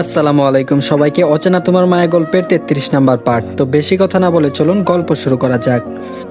আসসালামু আলাইকুম সবাইকে। অচেনা তোমার মায়া গল্পের তেত্রিশ নাম্বার পার্ট তো বেশি কথা না বলে চলুন গল্প শুরু করা যাক।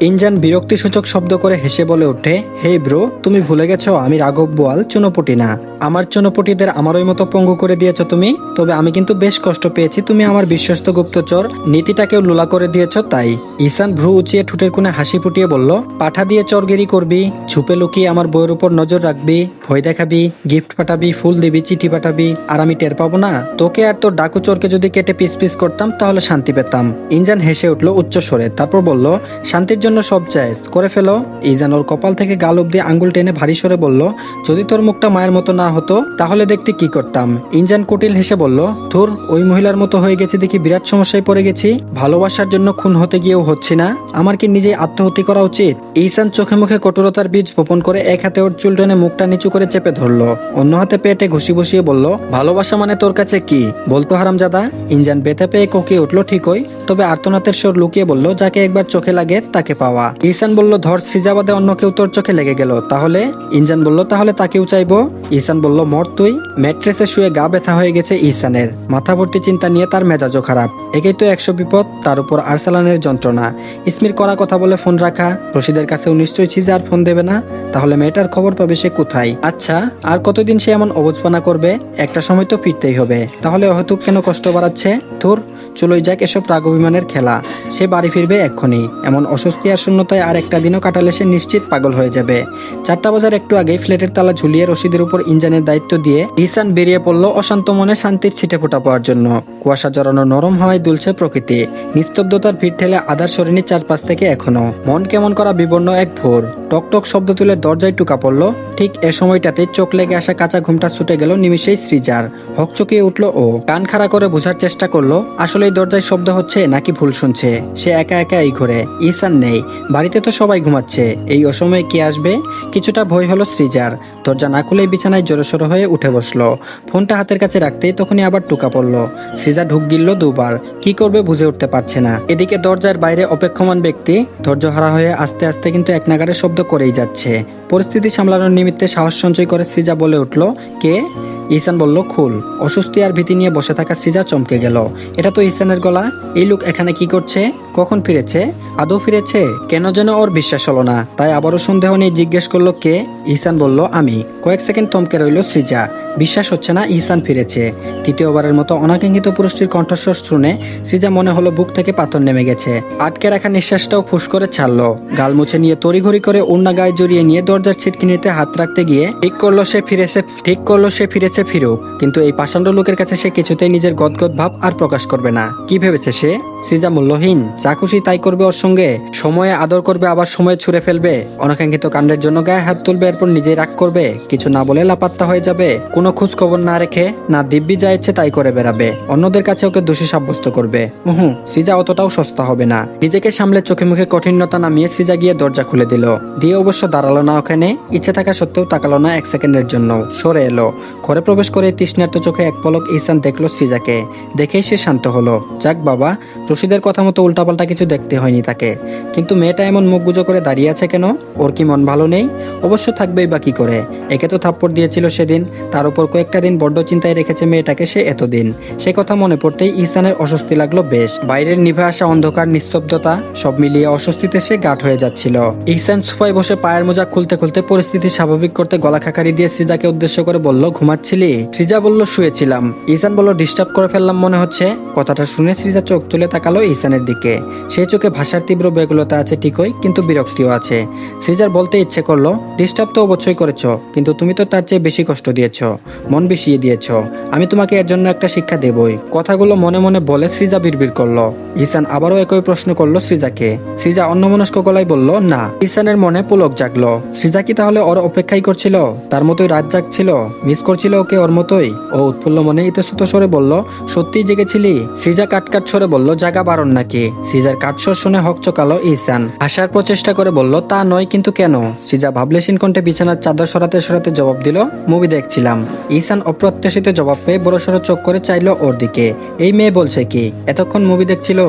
ইনজান বিরক্তিসূচক শব্দ করে হেসে বলে ওঠে, হে ব্রো, তুমি ভুলে গেছো, আমি রাঘব বোয়াল, চুনোপুটি না। আমার চুনোপুটিদের আমারই মতো পঙ্গু করে দিয়েছ তুমি, তবে আমি কিন্তু বেশ কষ্ট পেয়েছি, তুমি আমার বিশ্বস্ত গুপ্তচর, নীতিটাকেও লোলা করে দিয়েছ তাই। ঈশান ভ্রু উঁচিয়ে ঠোঁটের কোণে হাসি ফুটিয়ে বলল, পাঠা দিয়ে চরগিরি করবি, ঝুপে লুকিয়ে আমার বইয়ের উপর নজর রাখবি, ভয় দেখাবি, গিফট পাঠাবি, ফুল দিবি, চিঠি পাঠাবি, আর আমি টের পাবো না? তোকে আর তোর ডাকু চোরকে যদি কেটে পিস পিস করতাম, তাহলে শান্তি পেতাম। ইনজান হেসে উঠল উচ্চ স্বরে, তারপর বলল, শান্তির জন্য সব চাইস, করে ফেলো। ইজান ওর কপাল থেকে গাল অব্দি আঙ্গুল টেনে ভারী স্বরে বলল, যদি তোর মুখটা মায়ের মতো না হতো, তাহলে দেখতে কি করতাম? ইনজান কুটিল হেসে বলল, ধুর, ওই মহিলার মতো হয়ে গেছি দেখি বিরাট সমস্যায় পড়ে গেছি। ভালোবাসার জন্য খুন হতে গিয়েও হচ্ছে না। আমার কি নিজেই আত্মহত্যা করা উচিত? ইসান চোখে মুখে কঠোরতার বীজ বপন করে এক হাতে ওর চুল টেনে মুখটা নিচু করে চেপে ধরলো। অন্য হাতে পেটে ঘুষি বসিয়ে বলল, ভালোবাসা মানে তোর কাছে কি? বলতো হারামজাদা, ইনজান বেতে পেয়ে কোকিয়ে উঠল ঠিকই, তবে আর্তনাথের স্বর লুকিয়ে বলল, যাকে একবার চোখে লাগে তাকে পাওয়া। ইসান বলল, ধর, সিজাবাদে অন্য কেউ তোর চোখে লেগে গেল, তাহলে? ইনজান বলল, তাহলে তাকেও চাইব। ইসান বলল, মর তুই? ম্যাট্রেসে শুয়ে গা ব্যথা হয়ে গেছে ইসানের মাথা ভর্তি চিন্তা নিয়ে তার মেজাজও খারাপ। একেই তো একশো বিপদ, তার উপর আরসালানের যন্ত্রণা। ইসমির করা কথা বলে ফোন রাখা। রশিদের কাছেও নিশ্চয়ই চিজে আর ফোন দেবে না। তাহলে মেয়েটার খবর পাবে সে কোথায়? আচ্ছা আর কতদিন সে এমন অবজপানা করবে? একটা সময় তো ফিরতেই হবে। তাহলে হয়তো কেন কষ্ট বাড়াচ্ছে? তোর চলোই যাক এসব রাগ অভিমানের খেলা। সে বাড়ি ফিরবে এক্ষুনি। এমন অস্বস্তি আর শূন্যতায় আর একটা দিনও কাটালে সে নিশ্চিত পাগল হয়ে যাবে। চারটা বাজার একটু আগে ফ্ল্যাটের তালা ঝুলিয়ে রশিদের উপর ইঞ্জানের দায়িত্ব দিয়ে ইসান বেরিয়ে পড়ল অশান্ত মনে শান্তির ছিটে ফোটা পাওয়ার জন্য। কুয়াশা জড়ানো নরম হওয়ায় দুলছে প্রকৃতি। নিস্তব্ধতার ভিড় ঠেলে আদার সরেনি চারপাশ থেকে এখনও। মন কেমন করা বিবর্ণ এক ভোর। টক টক শব্দ তুলে দরজায় টুকা পড়ল। ঠিক এ সময়টাতে চোখ লেগে আসা কাঁচা ঘুমটা ছুটে গেল নিমিষেই সৃজার। হকচকিয়ে উঠল ও। কান খাড়া করে বোঝার চেষ্টা করল, আসলে এই দরজায় শব্দ হচ্ছে নাকি ভুল শুনছে? সে একা একা এই ঘরে। ইসান নেই। বাড়িতে তো সবাই ঘুমাচ্ছে। এই অসময়ে কে আসবে? কিছুটা ভয় হলো সৃজার। দরজা না খুলেই বিছানায় জোরসোর হয়ে উঠে বসল। ফোনটা হাতের কাছে রাখতেই তখনই আবার টুকা পড়ল। সৃজা ঢুক গিলল দুবার। কি করবে বুঝে উঠতে পারছে না। এদিকে দরজার বাইরে অপেক্ষমান ব্যক্তি ধৈর্য হারা হয়ে আস্তে আস্তে কিন্তু এক নাগারে শব্দ করেই যাচ্ছে। পরিস্থিতি সামলানোর নিমিত্তে সাহস সঞ্চয় করে সৃজা বলে উঠল, কে? ইসান বলল, খুল, অস্বস্তি আর ভীতি নিয়ে বসে থাকা সৃজা চমকে গেল। এটা তো ইসানের গলা। এই লোক এখানে কি করছে? কখন ফিরেছে? আদৌ ফিরেছে? কেন যেন ওর বিশ্বাস হলো না। তাই আবারও সন্দেহ নিয়ে জিজ্ঞেস করল কে? ইসান বলল, আমি। কয়েক সেকেন্ড থমকে রইল সৃজা। বিশ্বাস হচ্ছে না ইসান ফিরেছে। তৃতীয়বারের মতো অনাকাঙ্ক্ষিত পুরুষটির কণ্ঠস্বর শুনে সৃজা মনে হলো বুক থেকে পাথর নেমে গেছে। আটকে রাখা নিঃশ্বাসটাও ফুস করে ছাড়লো। গাল মুছে নিয়ে তড়িঘড়ি করে অন্য গায়ে জড়িয়ে নিয়ে দরজার ছিটকিনিতে হাত রাখতে গিয়ে ঠিক করল সে ফিরেছে, ঠিক করল সে ফিরেছে ফিরুক। কিন্তু এই পাষাণ্ড লোকের কাছে সে কিছুতেই নিজের গদগদ ভাব আর প্রকাশ করবে না। কি ভেবেছে সে? সিজা মূল্যহীন। যা খুশি তাই করবে ওর সঙ্গে। সময়ে আদর করবে, আবার সময় ছুড়ে ফেলবে। অনাকাঙ্ক্ষিত কাণ্ডের জন্য গায়ে হাত তুলবে, এরপর নিজেই রাগ করবে। কিছু না বলে লাপাত্তা হয়ে যাবে। কোনো খোঁজ খবর না রেখে, না দিব্যি যা ইচ্ছে তাই করে বেড়াবে। অন্যদের কাছে ওকে দোষী সাব্যস্ত করবে। হুম সিজা অতটাও সস্তা হবে না। নিজেকে সামলে চোখে মুখে কঠিনতা নামিয়ে সিজা গিয়ে দরজা খুলে দিল। দিয়ে অবশ্য দাঁড়াল না ওখানে। ইচ্ছে থাকা সত্ত্বেও তাকালো না এক সেকেন্ডের জন্য। সরে এলো। ঘরে প্রবেশ করে তৃষ্ণার্ত চোখে এক পলক ইসান দেখল সিজাকে। দেখেই সে শান্ত হলো। যাক বাবা, রশিদের কথা মতো উল্টাপাল্টা কিছু দেখতে হয়নি তাকে। কিন্তু মেয়েটা এমন মুখ গুজো করে দাঁড়িয়ে আছে কেন? ওর কি মন ভালো নেই? অবশ্য থাকবেই বা কি করে? একে তো থাপ্পড় দিয়েছিল সেদিন। তার উপর কয়েকটা দিন বড্ড চিন্তায় রেখেছে মেয়েটাকে সে এতদিন। সে কথা মনে পড়তেই ইসানের অস্বস্তি লাগল বেশ। বাইরের নিভে আসা অন্ধকার, নিস্তব্ধতা, সব মিলিয়ে অস্বস্তিতে সে গাঠ হয়ে যাচ্ছিল। ইসান সোফায় বসে পায়ের মোজা খুলতে খুলতে পরিস্থিতি স্বাভাবিক করতে গলা খাকারি দিয়ে সৃজাকে উদ্দেশ্য করে বলল, ঘুমাচ্ছিলি? সৃজা বলল, শুয়েছিলাম। ইসান বলল, ডিস্টার্ব করে ফেললাম মনে হচ্ছে। কথাটা শুনে সৃজা চোখ তুলে তাকালো ইসানের দিকে। সেই চোখে ভাষার তীব্র বেগুলতা আছে ঠিকই, কিন্তু বিরক্তিও আছে। সৃজার বলতে ইচ্ছে করল, ডিস্টার্ব তো অবশ্যই করেছ, কিন্তু তুমি তো তার চেয়ে বেশি কষ্ট দিয়েছ, মন বিষিয়ে দিয়েছ। আমি তোমাকে এর জন্য একটা শিক্ষা দেবই। কথাগুলো মনে মনে বলে সৃজা বিড়বিড় করল। ইসান আবারও একই প্রশ্ন করল সৃজাকে। সৃজা অন্যমনস্ক গলায় বলল, না। ইসানের মনে পুলক জাগলো। সৃজা কি তাহলে ওর অপেক্ষাই করছিল? তার মতোই রাত জাগছিল? মিস করছিল ওকে ওর মতোই? ও উৎফুল্ল মনে ইতস্তত সরে বলল, সত্যিই জেগেছিলি? সৃজা কাটকাট সরে বলল জাগা বারণ নাকি? সৃজার কাটসর শুনে হক চকালো ইসান। আসার প্রচেষ্টা করে বলল, তা নয়, কিন্তু কেন? সিজা ভাবলেশিন কণ্ঠে বিছানার চাদর সরাতে সরাতে জবাব দিল, মুভি দেখছিলাম। ইসান অপ্রত্যাশিত জবাব পেয়ে বড়সড় চোখ করে চাইল ওর দিকে, এই মেয়ে বলছে কি, এতক্ষণ মুভি দেখছিল?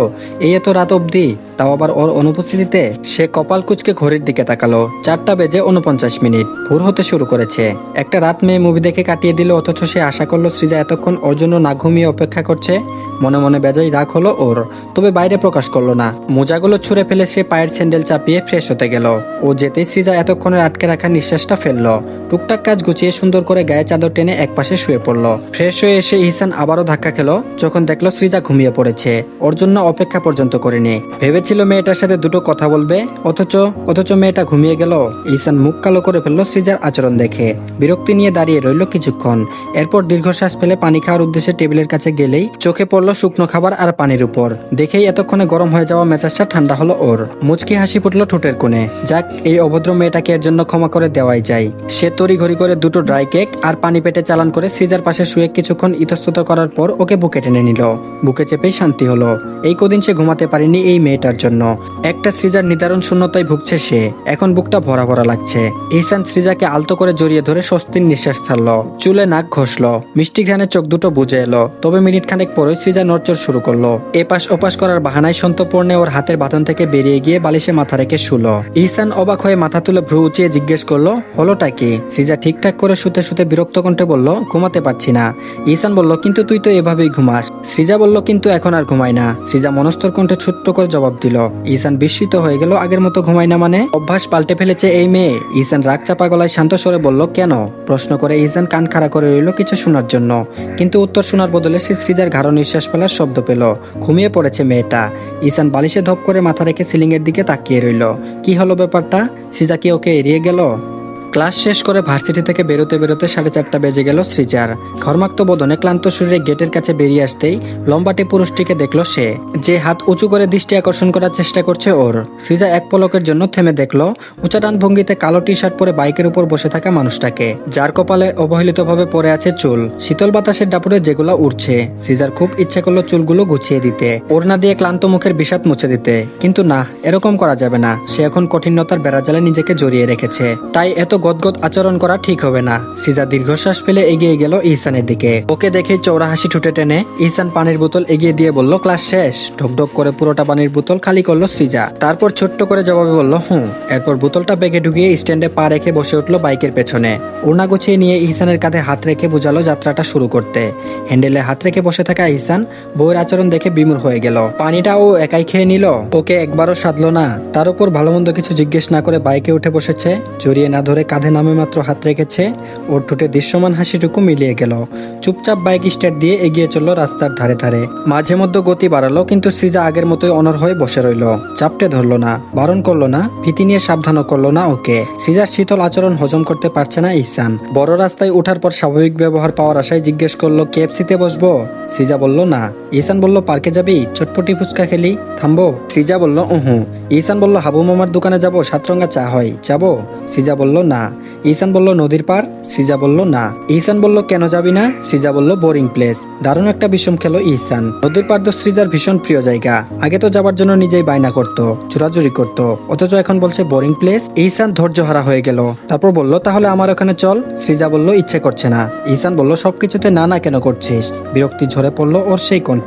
এই এত রাত অবধি? তাও আবার ওর অনুপস্থিতিতে সে কপাল কুচকে ঘড়ির দিকে তাকালো। চারটা বেজে উনপঞ্চাশ মিনিট। ভোর হতে শুরু করেছে। একটা রাত মেয়ে মুভি দেখে কাটিয়ে দিল, অথচ সে আশা করল সৃজা এতক্ষণ ওর জন্য না ঘুমিয়ে অপেক্ষা করছে। মনে মনে বেজাই রাগ হলো ওর। তবে বাইরে প্রকাশ করল না। মোজাগুলো ছুঁড়ে ফেলে সে পায়ের স্যান্ডেল চাপিয়ে ফ্রেশ হতে গেল। ও যেতেই সৃজা এতক্ষণের আটকে রাখা নিঃশ্বাসটা ফেলল। টুকটাক কাজ গুছিয়ে সুন্দর করে গায়ে চাদর টেনে একপাশে শুয়ে পড়ল। ফ্রেশ হয়ে এসে ইহসান আবারও ধাক্কা খেলো, যখন দেখল সৃজা ঘুমিয়ে পড়েছে। ওর জন্য অপেক্ষা পর্যন্ত করেনি। ভেবেছিল মেয়েটার সাথে দুটো কথা বলবে, অথচ অথচ মেয়েটা ঘুমিয়ে গেল। ইহসান মুখ কালো করে ফেলল সৃজার আচরণ দেখে। বিরক্তি নিয়ে দাঁড়িয়ে রইল কিছুক্ষণ। এরপর দীর্ঘশ্বাস ফেলে পানি খাওয়ার উদ্দেশ্যে টেবিলের কাছে গেলেই চোখে পড়ল শুকনো খাবার আর পানির উপর। দেখেই এতক্ষণে গরম হয়ে যাওয়া মেজাজটা ঠান্ডা হলো ওর। মুচকি হাসি ফুটলো ঠোঁটের কোণে। যাক, এই অভদ্র মেয়েটাকে এর জন্য ক্ষমা করে দেওয়াই যায়। সে তড়ি ঘড়ি করে দুটো ড্রাই কেক আর পানি পেটে চালান করে সিজার পাশে শুয়ে কিছুক্ষণ ইতস্তত করার পর ওকে বুকে টেনে নিল। বুকে চেপেই শান্তি হলো। এই কদিন সে ঘুমাতে পারেনি এই মেয়েটার জন্য। একটা সৃজার নিদারুণ শূন্যতায় ভুগছে সে। এখন বুকটা ভরা ভরা লাগছে। ইহসান সৃজাকে আলতো করে জড়িয়ে ধরে স্বস্তির নিঃশ্বাস ছাড়লো। চুলে নাক ঘষলো। মিষ্টি ঘ্রাণে চোখ দুটো বুঝে এলো। তবে মিনিট খানেক পরে সৃজা নড়চড় শুরু করল। এপাশ ওপাশ করার বাহানায় সন্তপূর্ণে ওর হাতের বাঁধন থেকে বেরিয়ে গিয়ে বালিশে মাথা রেখে শুলো। ইহসান অবাক হয়ে মাথা তুলে ভ্রু উঁচিয়ে জিজ্ঞেস করল, হলোটা কি? সৃজা ঠিকঠাক করে শুতে শুতে বিরক্ত কণ্ঠে বলল, ঘুমাতে পারছি না। ইহসান বলল, কিন্তু তুই তো এভাবেই ঘুমাস। সৃজা বলল, কিন্তু এখন আর ঘুমাই না। সৃজা মনস্তর কণ্ঠে ছোট্ট করে জবাব দিল, ইহসান বিস্মিত হয়ে গেল, আগের মতো ঘুমাই না মানে? অভ্যাস পাল্টে ফেলেছে এই মেয়ে। ইহসান রাগ চাপা গলায় শান্ত স্বরে বলল, কেন? প্রশ্ন করে ইহসান কান খাড়া করে রইল কিছু শোনার জন্য। কিন্তু উত্তর শোনার বদলে সে সৃজার ঘাড় নিঃশ্বাস ফেলার শব্দ পেল। ঘুমিয়ে পড়েছে মেয়েটা। ইহসান বালিশে ধপ করে মাথা রেখে সিলিং এর দিকে তাকিয়ে রইল। কি হলো ব্যাপারটা? সৃজা কি ওকে এড়িয়ে গেল? ক্লাস শেষ করে ভার্সিটি থেকে বেরোতে বেরোতে সাড়ে চারটা বেজে গেল সৃজার। ঘর্মাক্ত বোধনে ক্লান্ত শরীরে গেটের কাছে বেরিয়ে আসতেই লম্বাটে পুরুষটিকে দেখল সে। যে হাত উঁচু করে দৃষ্টি আকর্ষণ করার চেষ্টা করছে ওর। সৃজা এক পলকের জন্য থেমে দেখল উচাটান ভঙ্গিতে কালো টি শার্ট পরে বাইকের উপর বসে থাকা মানুষটাকে। যার কপালে অবহেলিতভাবে পড়ে আছে চুল। শীতল বাতাসের ডাপুরে যেগুলো উঠছে সৃজার খুব ইচ্ছে করল চুলগুলো গুছিয়ে দিতে। ওড়না দিয়ে ক্লান্ত মুখের বিষাদ মুছে দিতে। কিন্তু না, এরকম করা যাবে না। সে এখন কঠিনতার বেড়াজালে নিজেকে জড়িয়ে রেখেছে। তাই এত গদগদ আচরণ করা ঠিক হবে না। সিজা দীর্ঘশ্বাস ফেলে এগিয়ে গেল ইহসানের দিকে। ওকে দেখে চৌরা হাসি ঠুটে টেনে ইহসান পানির বোতল এগিয়ে দিয়ে বলল, ক্লাস শেষ। ঢকঢক করে পুরোটা পানির বোতল খালি করল সিজা। তারপর ছোট্ট করে জবাবে বলল, হুম। এরপর বোতলটা ব্যাগে ঢুকিয়ে স্ট্যান্ডে পা রেখে বসে উঠল বাইকের পেছনে। ওনা গুছিয়ে নিয়ে ইহসানের কাঁধে হাত রেখে বোঝালো যাত্রাটা শুরু করতে। হ্যান্ডেলে হাত রেখে বসে থাকা ইহসান বউয়ের আচরণ দেখে বিমূর হয়ে গেল। পানিটা ও একাই খেয়ে নিল। ওকে একবারও সাধলো না। তার উপর ভালো মন্দ কিছু জিজ্ঞেস না করে বাইকে উঠে বসেছে। জড়িয়ে না ধরে কাঁধে নামে মাত্র হাত রেখেছে। ওর ঠোঁটে দৃশ্যমান হাসিটুকু মিলিয়ে গেল। চুপচাপ বাইক স্টার্ট দিয়ে এগিয়ে চলল রাস্তার ধারে ধারে। মাঝে মধ্যে গতি বাড়ালো, কিন্তু সৃজা আগের মতোই অনর হয়ে বসে রইল। চাপটে ধরলো না, বারণ করল না, ভীতি নিয়ে সাবধানও করল না ওকে। সৃজার শীতল আচরণ হজম করতে পারছে না ইহসান। বড় রাস্তায় ওঠার পর স্বাভাবিক ব্যবহার পাওয়ার আশায় জিজ্ঞেস করল, কেএফসিতে বসবো? সৃজা বলল, না। ইহসান বলল, পার্কে যাবি? চটপটি ফুচকা খেলি। থামবো? সৃজা বলল, উহু। ইহসান বলল, হাবু মামার দোকানে যাব, সাতরঙ্গা চা হয়। যাব? সৃজা বলল, না। ইহসান বলল, নদীর পার সৃজা বলল, না। ইহসান বলল, কেন যাবি না? সৃজা বলল, বোরিং প্লেস। দারুণ একটা বিষম খেলো ইহসান নদীর পার তো সৃজার ভীষণ প্রিয় জায়গা। আগে তো যাবার জন্য নিজেই বায়না করত, চুরাচুরি করত। অথচ এখন বলছে, বোরিং প্লেস? ইহসান ধৈর্য হারা হয়ে গেল। তারপর বলল, তাহলে আমার ওখানে চল। সৃজা বলল, ইচ্ছে করছে না। ইহসান বলল, সবকিছুতে না না কেন করছিস? বিরক্তি ঝরে পড়ল ওর সেই কণ্ঠে।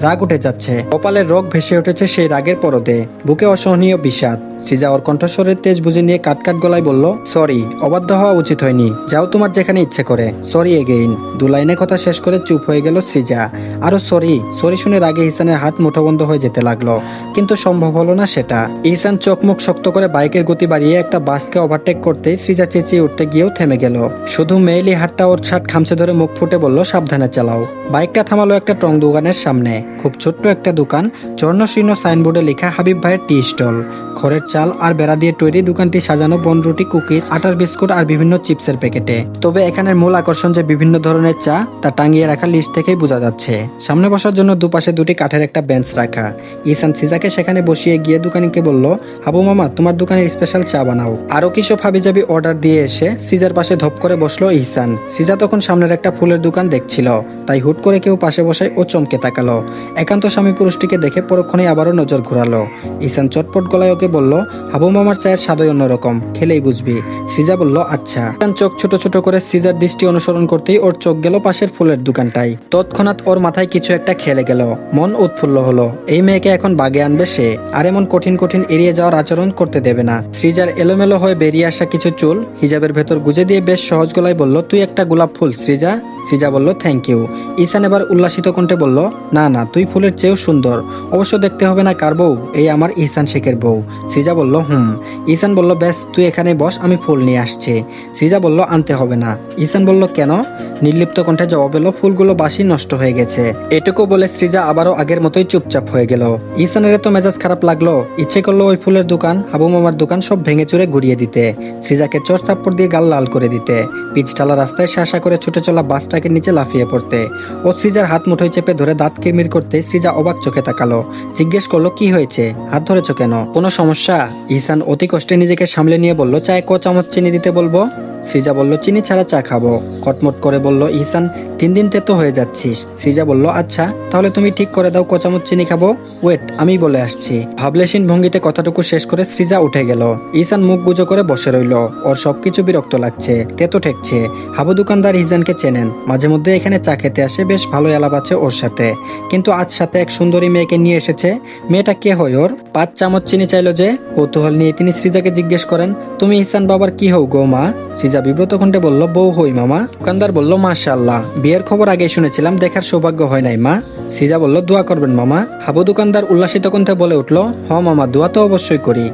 রাগ উঠে যাচ্ছে। কপালের রোগ ভেসে উঠেছে সেই রাগের পরদে। বুকে অসহনীয় বিষাদ। সৃজা ওর কণ্ঠস্বরের তেজ বুঝে নিয়ে কাটকাট গলায় বলল, সরি, অবাধ্য হওয়া উচিত হয়নি। যাও তোমার যেখানে ইচ্ছে করে। সরি এগেইন দু লাইনে কথা শেষ করে চুপ হয়ে গেল সৃজা। আরও সরি সরি শুনে রাগে ইহসানের হাত মুঠোবন্ধ হয়ে যেতে লাগল। কিন্তু সম্ভব হলো না সেটা। ইহসান চোখ মুখ শক্ত করে বাইকের গতি বাড়িয়ে একটা বাসকে ওভারটেক করতেই সৃজা চেঁচিয়ে উঠতে গিয়েও থেমে গেল। শুধু মেয়েলি হাতটা ওর ছাট খামচে ধরে মুখ ফুটে বলল, সাবধানে চালাও। বাইকটা থামালো একটা টং দোকানের সামনে। খুব ছোট্ট একটা দোকান, চর্ণশীর্ণ সাইনবোর্ডে লেখা হাবিব ভাইয়ের টি স্টল। খড়ের চাল আর বেড়া দিয়ে তৈরি দোকানটি সাজানো বনরুটি কুকিজ, আটার বিস্কুট আর বিভিন্ন চিপসের প্যাকেটে। তবে এখানের মূল আকর্ষণ যে বিভিন্ন ধরনের চা, তা টাঙিয়ে রাখা লিস্ট থেকেই বোঝা যাচ্ছে। সামনে বসার জন্য দুপাশে দুটি কাঠের একটা বেঞ্চ রাখা। ইসান সিজাকে সেখানে বসিয়ে গিয়ে দোকানিকে বলল, হাবু মামা, তোমার দোকানের স্পেশাল চা বানাও। আরও কি সব হাবিজাবি অর্ডার দিয়ে এসে সিজার পাশে ধপ করে বসল ইহসান সিজা তখন সামনের একটা ফুলের দোকান দেখছিল। তাই হুট করে কেউ পাশে বসায় ও চমকে তাকালো। একান্ত স্বামী পুরুষটিকে দেখে পরক্ষণে আবারও নজর ঘোরালো। ইসান চটপট গলায় ওকে বলল, হাবু মামার চায়ের স্বাদই অন্যরকম, খেলেই বুঝবি। সিজা বলল আচ্ছা। ইসান চোখ ছোট ছোট করে সিজার দৃষ্টি অনুসরণ করতেই ওর চোখ গেল পাশের ফুলের দোকানটাই তৎক্ষণাৎ ওর মাথায় কিছু একটা খেলে গেল। মন উৎফুল্ল হলো। এই মেয়েকে এখন বাগে আনবে সে, আর এমন কঠিন কঠিন এড়িয়ে যাওয়ার আচরণ করতে দেবে না। সৃজার এলোমেলো হয়ে বেরিয়ে আসা কিছু চুল হিজাবের ভেতর গুজে দিয়ে বেশ সহজ গলায় বলল, তুই একটা গোলাপ ফুল, সৃজা? সৃজা বলল, থ্যাংক ইউ। ঈশান এবার উল্লাসিত কণ্ঠে বলল না না, তুই ফুলের চেয়েও সুন্দর। অবশ্য দেখতে হবে না কার বউ, এই আমার ঈশান শেখের বউ। সৃজা বলল, হুম। ঈশান বলল, ব্যাস, তুই এখানে বস, আমি ফুল নিয়ে আসছি। সৃজা বলল, আনতে হবে না। ঈশান বলল, কেন? নির্লিপ্ত কণ্ঠে জবাব এলো, ফুলগুলো বাসি নষ্ট হয়ে গেছে। এটুকু বলে সৃজা আবারও আগের মতোই চুপচাপ হয়ে গেল। ঈশানের তো মেজাজ খারাপ লাগল, ইচ্ছে করল ওই ফুলের দোকান, হাবু মামার দোকান সব ভেঙে চুরে ঘুরিয়ে দিতে। সৃজাকে চোর থাপ্পড় দিয়ে গাল লাল করে দিতে। পিচটালা রাস্তায় শাসা করে ছুটে চলা বাসটাকে নিচে লাফিয়ে পড়তে। ও সৃজার হাত মুঠোয় চেপে ধরে দাঁত কিরমির করতে সৃজা অবাক চোখে তাকালো। জিজ্ঞেস করল, কি হয়েছে? হাত ধরেছ কেন? কোনো সমস্যা? ইহসান অতি কষ্টে নিজেকে সামলে নিয়ে বলল, চায় ক চামচ চিনি দিতে বলব? সৃজা বলল, চিনি ছাড়া চা খাব। কটমট করে বলল, ইহসান, তিন দিন তো হয়ে যাচ্ছিস। সৃজা বলল আচ্ছা তাহলে তুমি ঠিক করে দাও কচামচ চিনি খাব? ওয়েট, আমি বলে আসছি। ভাবলেশীন ভঙ্গিতে কথাটুকু শেষ করে সৃজা উঠে গেল। ইহসান মুখ গুজো করে বসে রইল। ওর সবকিছু বিরক্ত লাগছে, তেতো ঠেকছে। হাবু দোকানদার ইহসানকে চেনেন। মাঝে মধ্যে এখানে চা খেতে আসে, বেশ ভালো আলাপ আছে ওর সাথে। কিন্তু আজ সাথে এক সুন্দরী মেয়েকে নিয়ে এসেছে। মেয়েটা কে হয় ওর? পাঁচ চামচ চিনি চাইলো যে? কৌতূহল নিয়ে তিনি সৃজাকে জিজ্ঞেস করেন, তুমি ইহসান বাবার কি হও গো মা? সৃজা বিব্রত কণ্ঠে বলল, বউ হই মামা। দোকানদার বলল, মাশাআল্লাহ। বিয়ের খবর আগে শুনেছিলাম, দেখার সৌভাগ্য হয় নাই, মা। সিজা বলল, দোয়া করবেন মামা। হাবু দোকানদার উল্লাসিত কণ্ঠে বলে উঠল, হ মামা, দোয়া তো অবশ্যই করি।